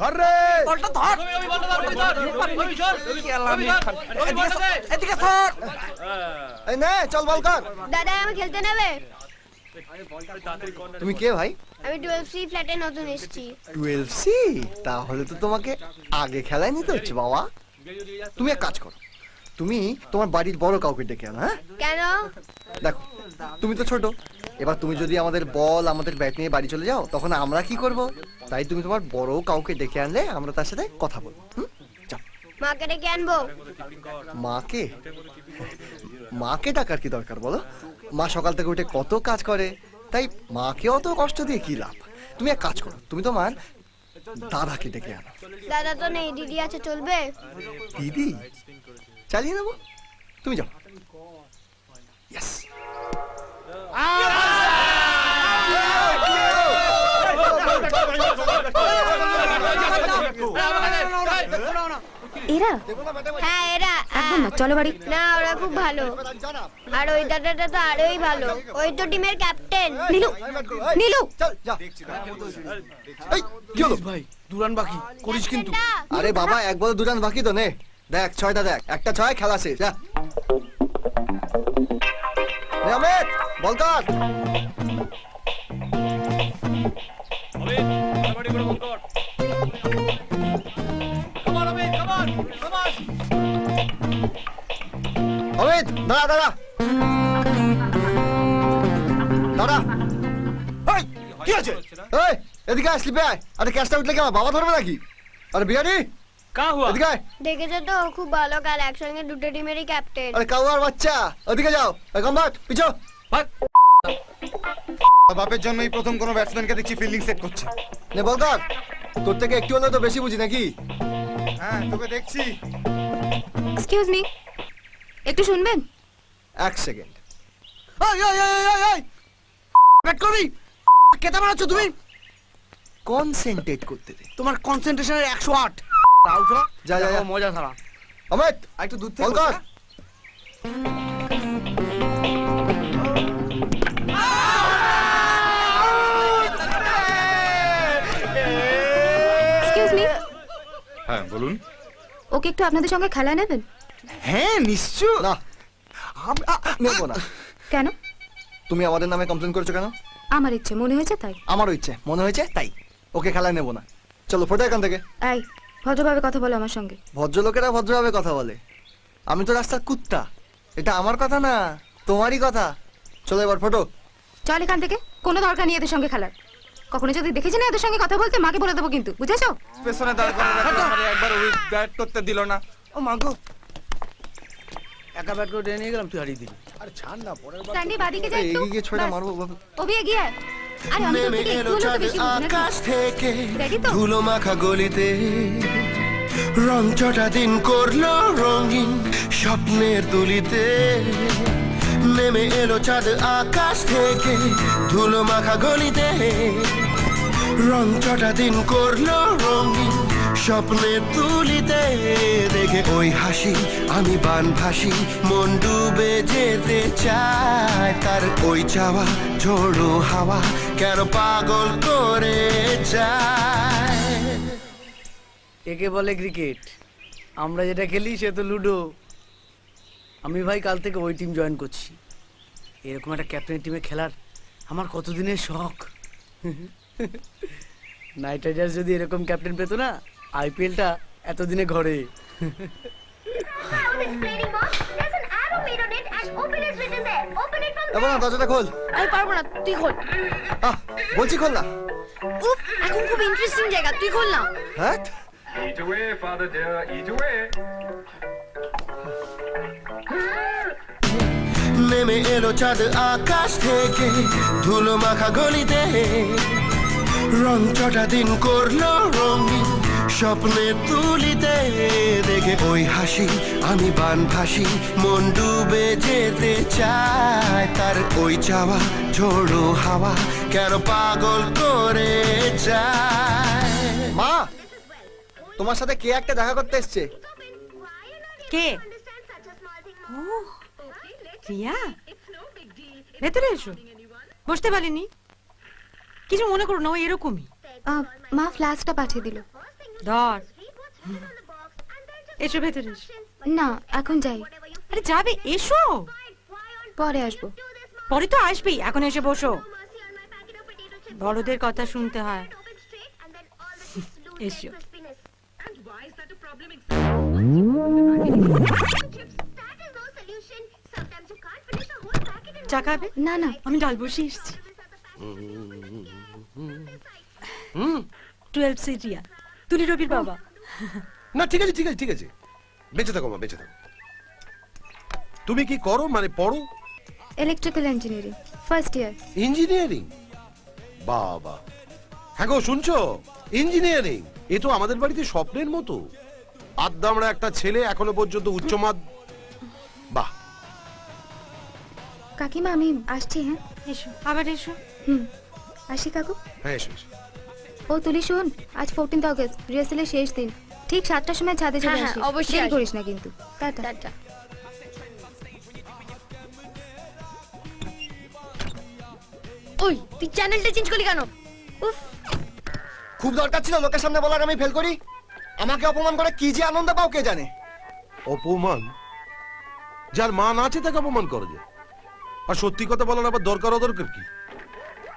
ধর রে। বলটা ধর। এদিকে ধর এই নে চল বল কর। দাদা আমি খেলতে নেবে? তুমি কে ভাই? আমি সি ফ্ল্যাটে নতুন এসেছি। সি? তাহলে তো তোমাকে আগে খেলায় নিতে হচ্ছে বাবা। তুমি এক কাজ করো। তুমি তোমার বাড়ির বড় কাউকে ডেকে আনো হ্যাঁ? কেন? দেখো তুমি তো ছোট। এবার তুমি যদি আমাদের বল আমাদের ব্যাট নিয়ে বাড়ি চলে যাও তখন আমরা কি করব? তাই তুমি তোমার বড় কাউকে ডেকে আনলে আমরা তার সাথে কথা বলব মাকে ডেকে আনব? মাকে? মাকে ডাকার কি দরকার বলো? মা সকাল থেকে উঠে কত কাজ করে তাই মাকে অত কষ্ট দিয়ে কি লাভ? তুমি এক কাজ করো তুমি তোমার দাদাকে ডেকে আনো। দাদা তো নেই দিদি আছে চলবে? দিদি? চালিয়ে নেব? তুমি যাও। Yes. এরা? হ্যাঁ এরা একদম না চলো বাড়ি। না ওরা খুব ভালো। আর ওই দাদাটা তো আরোই ভালো। ওই তো টিমের ক্যাপ্টেন। নীলু নীলু এই কি হলো? ভাই দুরান বাকি করিস কিন্তু। আরে বাবা এক বল দু বাকি তো নে। দেখ ছয়টা দেখ। একটা ছয় খেলা শেষ যা। বল কর দাঁড়া দাঁড়া এই, কি আছে এই এদিকে আয় স্লিপে আয়। আরে ক্যাচটা উঠলে কেমন বাবা ধরবে নাকি? আরে বিহারি। কাহা হুয়া এদিকে আয়। দেখেছ তো খুব ভালো কাল একসঙ্গে দুটো টিমেরই ক্যাপ্টেন আরে কাউয়ার বাচ্চা ওদিকে যাও। কম্বাট পিছো। বাপের জন্যই প্রথম কোনো ব্যাটসম্যানকে দেখছি ফিল্ডিং সেট করছে। নে তোর থেকে একটু হলেও তো বেশি বুঝি নাকি? হ্যাঁ তোকে দেখছি। এক্সকিউজ মি একটু শুনবেন? এক সেকেন্ড। ব্যাট করবি? মারাচ্ছ তুমি? কনসেন্ট্রেট করতে দে। তোমার কনসেন্ট্রেশনের একশো আট। যা, যা, যা। মজা অমিত একটু কর হ্যাঁ। বলুন। ওকে একটু আপনাদের সঙ্গে খেলা নেবেন? হ্যাঁ নিশ্চয় না নেব না। কেন? তুমি আমাদের নামে কমপ্লেন করেছ কেন? আমার ইচ্ছে মনে হয়েছে তাই? আমারও ইচ্ছে মনে হয়েছে তাই। ওকে খেলায় নেব না। চলো ফোটো এখান থেকে। এই ভদ্রভাবে কথা বলো আমার সঙ্গে। ভদ্রলোকেরা ভদ্রভাবে কথা বলে। আমি তো রাস্তার কুত্তা। এটা আমার কথা না তোমারই কথা। চলো এবার ফটো। চল এখান থেকে কোনো দরকার নেই এদের সঙ্গে খেলার। কখনো যদি দেখেছি না এদের সঙ্গে কথা বলতে মাকে বলে দেবো কিন্তু বুঝেছ? পেছনে দাঁড় করে একবার ওই ব্যাট করতে দিল না। ও মাগো একা ব্যাট করে নিয়ে গেলাম তুই হারিয়ে দিলি। স্ট্যান্ডি বাদিকে যাই একটু এগিয়ে গিয়ে ছয়টা মারবো বাবা। অভি এগিয়ে আয়। আরে আমি তোর থেকে একটু হলেও তো বেশি? আকাশ থেকে ধুলো মাখা গলিতে। রং চটা দিন করল রঙিন স্বপ্নের তুলিতে। নেমে এলো চাঁদ আকাশ থেকে ধুলো মাখা গলিতে। রং চটা দিন করল রঙিন স্বপ্নের তুলিতে দেখে ওই হাসি, আমি বান ভাসি। মন ডুবে যেতে চায়, তার ওই চাওয়া, ঝোড়ো হাওয়া কেন পাগল করে যায়? একে বলে ক্রিকেট? আমরা যেটা খেলি সে তো লুডো। আমি ভাই কাল থেকে ওই টিম জয়েন করছি। এরকম একটা ক্যাপ্টেন টিমে খেলার আমার কতদিনের শখ? নাইট রাইডার্স যদি এরকম ক্যাপ্টেন পেতো না আইপিএলটা এতদিনে ঘরে। দরজাটা খোল। আমি পারব না তুই খোল। আহ বলছি খোল না। উফ এখন খুব ইন্টারেস্টিং জায়গা তুই খোল না। হ্যাঁ Eat away, father dear, eat away. নেমে এলো চাঁদ আকাশ থেকে ধুলো মাখা গলিতে। রং চটা দিন করল রঙিন। স্বপ্নের তুলিতে দেখে ওই হাসি আমি বান ভাসি। মন ডুবে যেতে চায় তার ওই চাওয়া ঝোড়ো হাওয়া কেন পাগল করে যায়? মা তোমার সাথে কে একটা দেখা করতে এসছে? কে? ও প্রিয়া ভেতরে এসো। বসতে পারিনি। কিছু মনে করো না ও এরকমই। মা ফ্ল্যাশটা পাঠিয়ে দিল। ধর। এসো ভেতরে এসো। না এখন যাই। আরে যাবে এসো। পরে আসব। পরে তো আসবেই এখন এসে বসো। বড়দের কথা শুনতে হয়। এসো। চা খাবে? না না। আমি ডাল বসে এসেছি। টুয়েলভ সিরিয়া তুলি রবির বাবা। না ঠিক আছে ঠিক আছে ঠিক আছে। বেঁচে থাকো মা বেঁচে থাকো। তুমি কি করো? মানে পড়ো? Electrical engineering first year engineering বাবা। হ্যাঁ গো শুনছো? ইঞ্জিনিয়ারিং এ তো আমাদের বাড়িতে স্বপ্নের মতো। আদ্দামরা একটা ছেলে এখনও পর্যন্ত উচ্চ মাদ বাহ। কাকিমা আমি আসছি হ্যাঁ? এসো আবার এসো। হুম আসি কাকু। হ্যাঁ এসো এসো। ও তুলি শোন আজ ফোরটিন্থ অগস্ট রিহার্সেলের শেষ দিন। ঠিক সাতটার সময় ছাদে চলে হ্যাঁ, হ্যাঁ, আসিস। অবশ্যই করিস না কিন্তু। টাটা। টাটা। ওই তুই চ্যানেলটা চেঞ্জ করলি কেন? উফ। খুব দরকার ছিল লোকের সামনে বলার আমি ফেল করি। আমাকে অপমান করে কি যে আনন্দ পাও কে জানে? অপমান? যার মান আছে তাকে অপমান করে যায় আর সত্যি কথা বলার আবার দরকার অদরকার কি?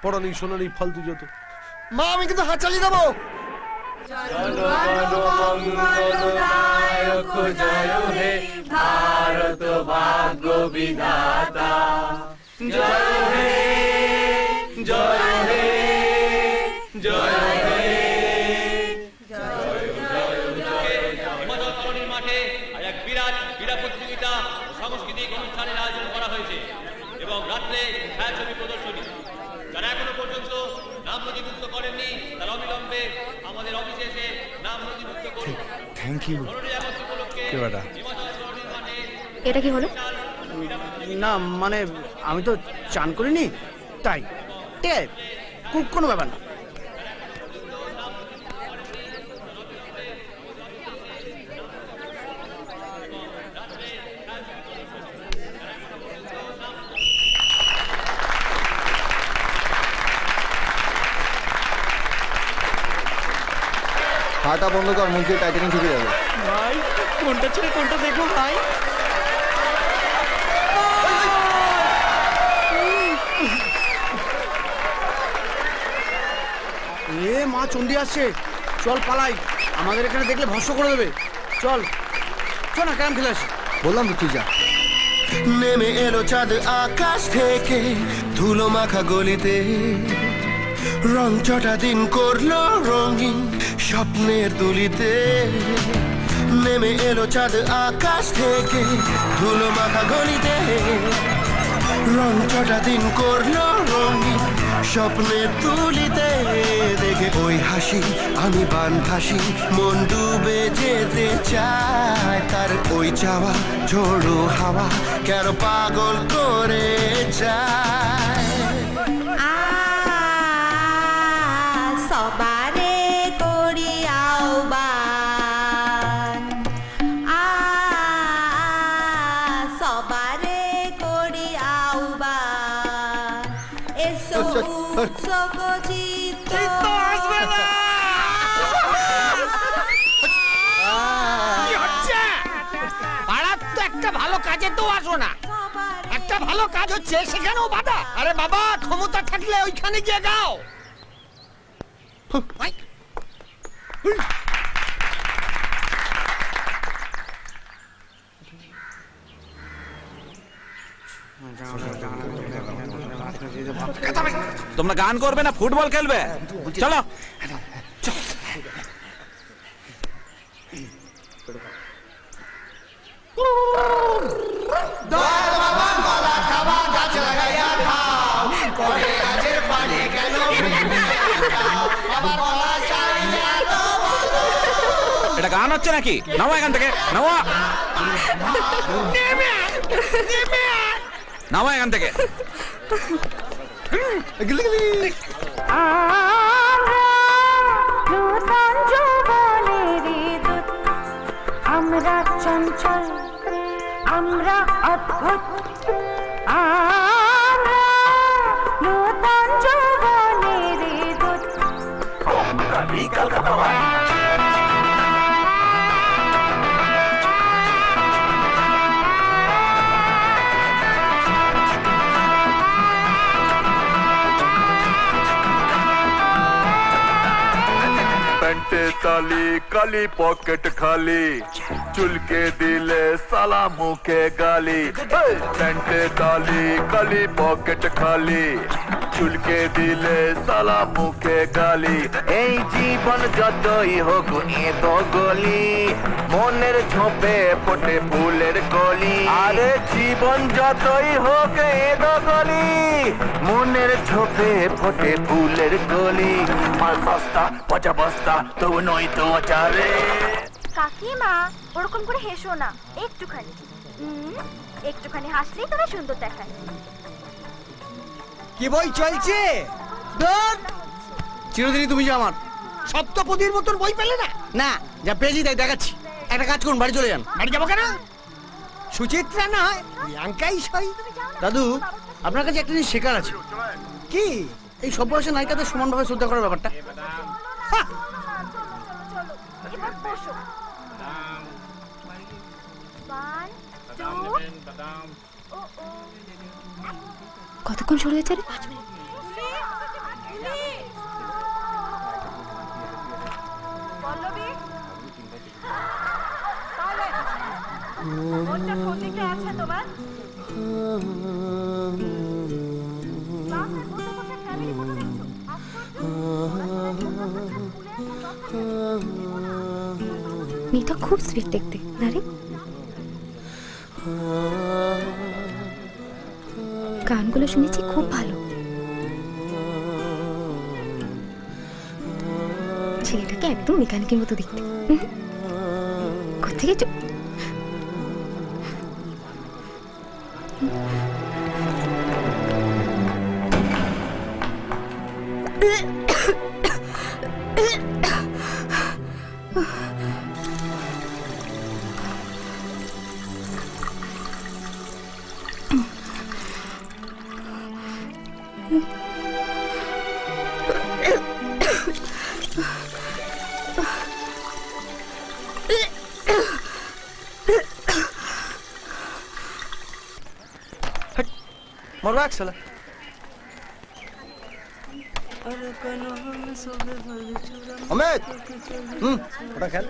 পড়া নেই শোনা নেই ফালতু যত। মা, আমি কিন্তু হাত চালিয়ে দেবো হিমাচলকরণীর মাঠে আজ এক বিরাট ক্রীড়া প্রতিযোগিতা সাংস্কৃতিক অনুষ্ঠানের আয়োজন করা হয়েছে এবং রাত্রে ছায়াছবি কে মাঠে এটা কি হলো? না মানে আমি তো চান করিনি তাই। ঠিক আছে কোনো ব্যাপার না। হাঁটা বন্ধ কর মুখ দিয়ে টাইটানিক ঢুকে যাবে। ভাই কোনটা ছেড়ে কোনটা দেখো ভাই? এ মা চন্ডী আসছে। চল পালাই। আমাদের এখানে দেখলে ভস্য করে দেবে। চল। চল না ক্যারাম খেলে আসি। বললাম তো তুই যা। নেমে এলো চাঁদ আকাশ থেকে ধুলো মাখা গলিতে। রং চটা দিন করল রঙিন স্বপ্নের দুলিতে নেমে এলো চাঁদ আকাশ থেকে ধুলো মাখা গলিতে। রং চটা দিন করল রঙিন স্বপ্নের তুলিতে। দেখে ওই হাসি, আমি বান ভাসি মন ডুবে যেতে চায়। তার ওই চাওয়া, ঝোড়ো হাওয়া কেন পাগল করে যায়? তো আসো না। একটা ভালো কাজ হচ্ছে সেখানেও বাধা। আরে বাবা ক্ষমতা থাকলে ওইখানে গিয়ে গাও। তোমরা গান করবে না ফুটবল খেলবে? চলো। এটা গান হচ্ছে নাকি? নামো এখান থেকে। নামো নামো এখান থেকে। আমরা भी कलकत्ता वाली ताली काली पॉकेट खाली चुलके दिले साला मुखे गाली। पेंट ताली काली पॉकेट खाली। চুলকে দিলে সালা মুখে গালি। এই জীবন যতই হোক এ তো গলি। মনের ঝোপে ফোটে ফুলের কলি। আরে জীবন যতই হোক এ তো গলি। মনের ঝোপে ফোটে ফুলের কলি। মাল বস্তা পচা বস্তা, তবু নই তো চারে কাকিমা, ওরকম করে হেসো না, একটুখানি। একটুখানি হাসলেই তোরা সুন্দর দেখায়। কি বই চলছে? ধুর! চিরদিনই তুমি যে আমার সপ্তপদীর মতন বই পেলে না? না যা পেয়েছি তাই দেখাচ্ছি। একটা কাজ করুন বাড়ি চলে যান। বাড়ি যাব কেন? সুচিত্রা না প্রিয়াঙ্কাই সই। দাদু আপনার কাছে একটা জিনিস শেখার আছে। কি? এই সব বয়সের নায়িকাদের সমানভাবে শ্রদ্ধা করার ব্যাপারটা। হ্যাঁ, কতক্ষণ শুরু হয়েছে মেয়েটা খুব সুইট দেখতে না রে? গানগুলো শুনেছি খুব ভালো ছেলেটাকে একদম মেকানিকের মতো দেখতে। কোথেকে চ- মারো এক সালা অমিত, হুম, ওটা খেল।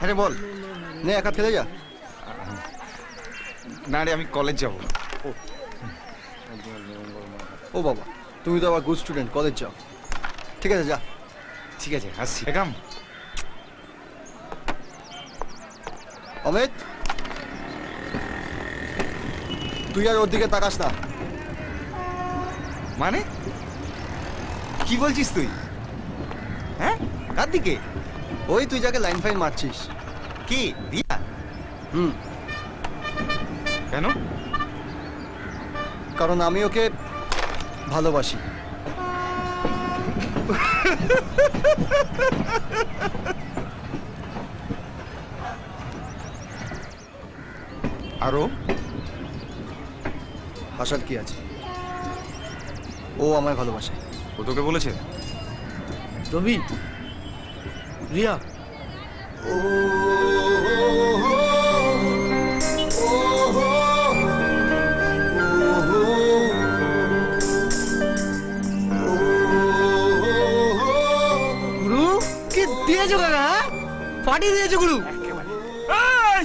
হ্যাঁ বল, নে, একা ফেলে যা। না রে, আমি কলেজ যাব। ও বাবা তুমি তো আবার গুড স্টুডেন্ট কলেজ যাও। ঠিক আছে যা। ঠিক আছে আসছি। একাম অমিত তুই আর ওর দিকে তাকাস না। মানে? কি বলছিস তুই? হ্যাঁ? কার দিকে? ওই তুই যাকে লাইন ফাইন মারছিস। কি দিয়া? হুম। কেন? কারণ আমি ওকে ভালোবাসি। আরও? হাসার কি আছে? ও আমায় ভালোবাসে। ও তোকে বলেছে? রবি রিয়া। গুরু পাঠিয়ে দিয়েছ গুরু হ্যাঁ?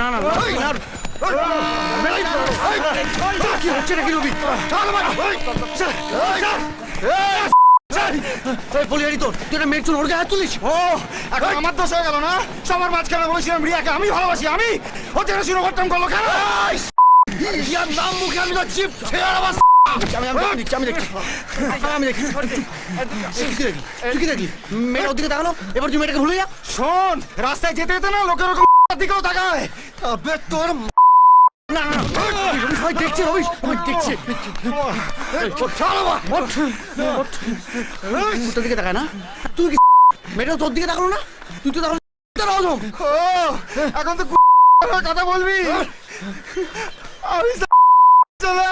না না না কি হচ্ছে নাকি রবি বলিয়ারি তোর তুই একটা মেয়ের চুল ওর হাত তুলিস? ও এখন আমার দোষ হয়ে গেল না? সবার মাঝখানে বলেছিলাম রিয়াকে আমি ভালোবাসি আমি? ও যেন শুরু করতাম করল কেন ইয়ার নাম মুখে আমি তো চিপ ছেড়ে আবার আমি আমি দেখছি আমি দেখছি আমি দেখছি। তুই কি দেখলি? তুই কি দেখলি? মেয়েটা ওদিকে তাকালো এবার তুই মেয়েটাকে ভুলে যা। শোন রাস্তায় যেতে যেতে না লোকের দিকেও তাকায়। তবে তোর না না সবাই দেখছে রবিশ সবাই দেখছে। তোর দিকে তাকায় না। তুই কি মেয়েটা তোর দিকে তাকালো না? তুই তো তাকালো এখন তো কথা বলবি? আমি চলা।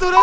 তোরা